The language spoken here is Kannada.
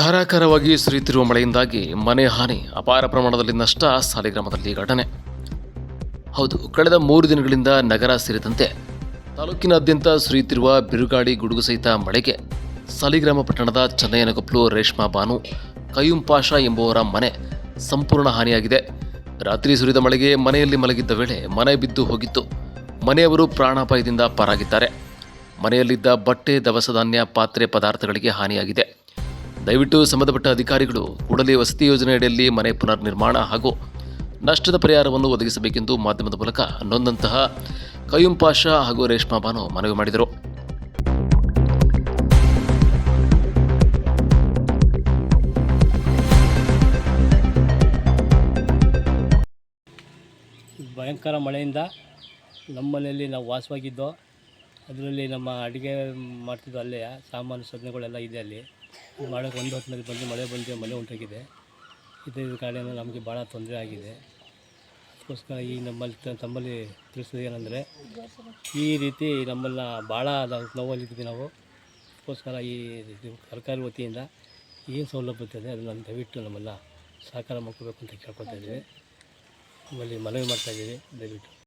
ಧಾರಾಕಾರವಾಗಿ ಸುರಿಯುತ್ತಿರುವ ಮಳೆಯಿಂದಾಗಿ ಮನೆ ಹಾನಿ, ಅಪಾರ ಪ್ರಮಾಣದಲ್ಲಿ ನಷ್ಟ ಸಾಲಿಗ್ರಾಮದಲ್ಲಿ ಘಟನೆ. ಹೌದು, ಕಳೆದ ಮೂರು ದಿನಗಳಿಂದ ನಗರ ಸೇರಿದಂತೆ ತಾಲೂಕಿನಾದ್ಯಂತ ಸುರಿಯುತ್ತಿರುವ ಬಿರುಗಾಳಿ ಗುಡುಗು ಸಹಿತ ಮಳೆಗೆ. ಸಾಲಿಗ್ರಾಮ ಪಟ್ಟಣದ ಚನ್ನಯ್ಯನಕೊಪ್ಲು, ರೇಷ್ಮಾ ಬಾನು, ಕಯ್ಯೂಂ ಪಾಷಾ ಎಂಬುವರ ಮನೆ ಸಂಪೂರ್ಣ ಹಾನಿಯಾಗಿದೆ. ರಾತ್ರಿ ಸುರಿದ ಮಳೆಗೆ ಮನೆಯಲ್ಲಿ ಮಲಗಿದ್ದ ವೇಳೆ ಮನೆ ಬಿದ್ದು ಹೋಗಿತ್ತು. ಮನೆಯವರು ಪ್ರಾಣಾಪಾಯದಿಂದ ಪಾರಾಗಿದ್ದಾರೆ. ಮನೆಯಲ್ಲಿದ್ದ ಬಟ್ಟೆ, ದವಸ ಧಾನ್ಯ, ಪಾತ್ರೆ ಪದಾರ್ಥಗಳಿಗೆ ಹಾನಿಯಾಗಿದೆ. ದಯವಿಟ್ಟು ಸಂಬಂಧಪಟ್ಟ ಅಧಿಕಾರಿಗಳು ಕೂಡಲೇ ವಸತಿ ಯೋಜನೆಯಡಿಯಲ್ಲಿ ಮನೆ ಪುನರ್ ನಿರ್ಮಾಣ ಹಾಗೂ ನಷ್ಟದ ಪರಿಹಾರವನ್ನು ಒದಗಿಸಬೇಕೆಂದು ಮಾಧ್ಯಮದ ಮೂಲಕ ನೊಂದಂತಹ ಕಯೂಂ ಪಾಷಾ ಹಾಗೂ ರೇಷ್ಮಾ ಬಾನು ಮನವಿ ಮಾಡಿದರು. ಭಯಂಕರ ಮಳೆಯಿಂದ ನಮ್ಮ ಮನೆಯಲ್ಲಿ ನಾವು ವಾಸವಾಗಿದ್ದೋ ಅದರಲ್ಲಿ ನಮ್ಮ ಅಡುಗೆ ಮಾಡ್ತಿದ್ದು ಅಲ್ಲೇ ಸಾಮಾನು ಸೊನ್ನೆಗಳೆಲ್ಲ ಇದೆ ಅಲ್ಲಿ. ಮಾಡೋಕೆ ಒಂದು ಹೊತ್ತಿನಲ್ಲಿ ಬಂದು ಮಳೆ ಬಂದು ಮಳೆ ಉಂಟಾಗಿದೆ. ಇದ್ರ ಕಾರಣ ನಮಗೆ ಭಾಳ ತೊಂದರೆ ಆಗಿದೆ. ಅದಕ್ಕೋಸ್ಕರ ಈ ನಮ್ಮಲ್ಲಿ ತಮ್ಮಲ್ಲಿ ತಿಳಿಸೋದು ಏನಂದರೆ, ಈ ರೀತಿ ನಮ್ಮನ್ನು ಭಾಳ ನಾವು ನೋವಲ್ಲಿದ್ದೀವಿ ನಾವು. ಅದಕ್ಕೋಸ್ಕರ ಈ ಸರ್ಕಾರಿ ವತಿಯಿಂದ ಏನು ಸೌಲಭ್ಯ ಇದೆ ಅದನ್ನು ದಯವಿಟ್ಟು ನಮ್ಮೆಲ್ಲ ಸಹಕಾರ ಮಾಡ್ಕೋಬೇಕು ಅಂತ ಕೇಳ್ಕೊತಾ ಇದ್ದೀವಿ. ನಮ್ಮಲ್ಲಿ ಮನವಿ ಮಾಡ್ತಾ ಇದ್ದೀವಿ. ದಯವಿಟ್ಟು.